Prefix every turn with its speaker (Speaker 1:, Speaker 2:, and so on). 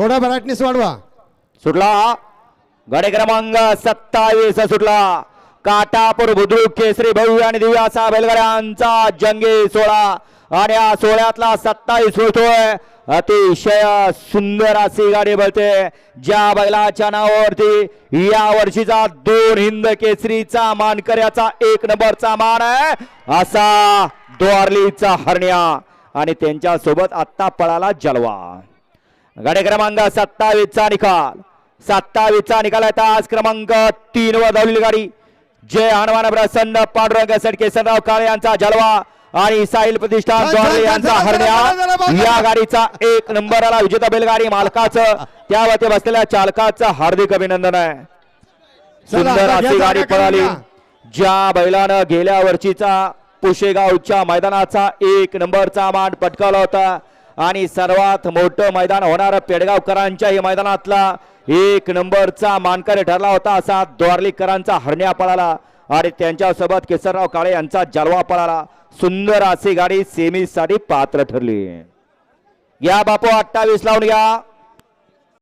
Speaker 1: थोडा ब्राईटनेस वाढवा
Speaker 2: सुटला. गडे क्रमांक सत्तावीस सुटला. काटापूर बुद्रुक केसरी भव्य आणि दिव्या असा बैलगाड्यांचा जंगी सोहळा. आणि या सोहळ्यातला सत्तावीस होतोय. अतिशय सुंदर अशी गाडी बळते ज्या बैलाच्या नावावरती या वर्षीचा दोन हिंद केसरीचा मानकऱ्याचा एक नंबरचा मान आहे. असा द्वारलीचा हरण्या. आणि त्यांच्यासोबत आत्ता पळाला जलवा गाडी क्रमांक सत्तावीसचा निकाल. सत्तावीसचा निकाल आहे. तास क्रमांक तीन वर धावलेली गाडी. जय हनुमान प्रसन्न पांडुरंग सडके केसरराव काळे यांचा जलवा आणि साहिल प्रतिष्ठान यांचा हरण्या. या गाडीचा एक नंबर आला विजेता बैलगाडी मालकाचं त्यावरती बसलेल्या चालकाचं हार्दिक अभिनंदन आहे. सुंदर अशी गाडी पळाली. ज्या बैलानं गेल्या वर्षीचा पुशेगावच्या मैदानाचा एक नंबरचा मान पटकावला होता. आणि सर्वात मोठं मैदान होणार पेडगावकरांच्याही मैदानातला. एक नंबरचा मानकरी ठरला होता असा द्वारलीकरांचा हरण्या पळाला. आणि त्यांच्यासोबत केसरराव काळे यांचा जलवा पळाला. सुंदर अशी गाडी सेमीसाठी पात्र ठरली. या बापू अठ्ठावीस लावून घ्या